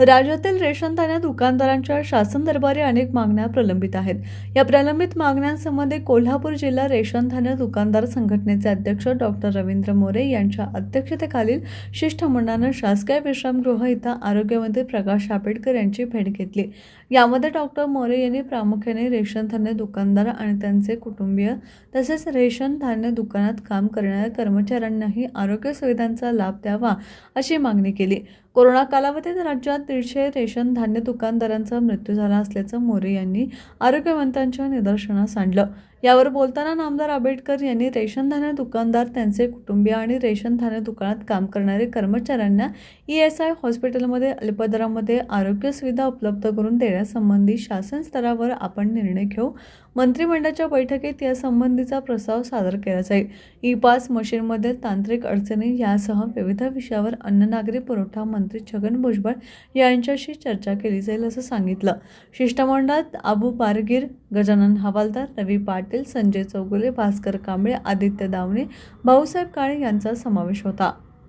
राज्यातील रेशन दुकानदारांच्या शासन दरबारी अनेक मागण्या प्रलंबित आहेत. या प्रलंबित मागण्यांसंबंधी कोल्हापूर जिल्हा रेशनधान्य दुकानदार संघटनेचे अध्यक्ष डॉक्टर रवींद्र मोरे यांच्या अध्यक्षतेखालील शिष्टमंडळानं शासकीय विश्रामगृह इथं आरोग्यमंत्री प्रकाश आंबेडकर यांची भेट घेतली. यामध्ये डॉक्टर मोरे यांनी प्रामुख्याने रेशनधान्य दुकानदार आणि त्यांचे कुटुंबीय तसेच रेशन धान्य दुकानात काम करणाऱ्या कर्मचाऱ्यांनाही आरोग्य सुविधांचा लाभ द्यावा अशी मागणी केली. कोरोना कालावधीत राज्यात दीडशे रेशन धान्य दुकानदारांचा मृत्यू झाला असल्याचं मोरे यांनी आरोग्यमंत्र्यांच्या निदर्शनास आणलं. यावर बोलताना नामदार आंबेडकर यांनी रेशन धान्य दुकानदार त्यांचे कुटुंबीय आणि रेशन धान्य दुकानात काम करणारे कर्मचाऱ्यांना ई एस आय हॉस्पिटलमध्ये अल्पदरामध्ये आरोग्य सुविधा उपलब्ध करून देण्यासंबंधी शासन स्तरावर आपण निर्णय घेऊ. मंत्रिमंडळाच्या बैठकीत यासंबंधीचा प्रस्ताव सादर केला जाईल. ई पास मशीनमध्ये तांत्रिक अडचणी यासह विविध विषयावर अन्न नागरी पुरवठा मंत्री छगन भुजबळ यांच्याशी चर्चा केली जाईल असं सांगितलं. शिष्टमंडळात अबू बारगीर गजानन हवालदार रवी पाटील संजय चौगुले भास्कर कांबळे आदित्य दावणे भाऊसाहेब काळे यांचा समावेश होता.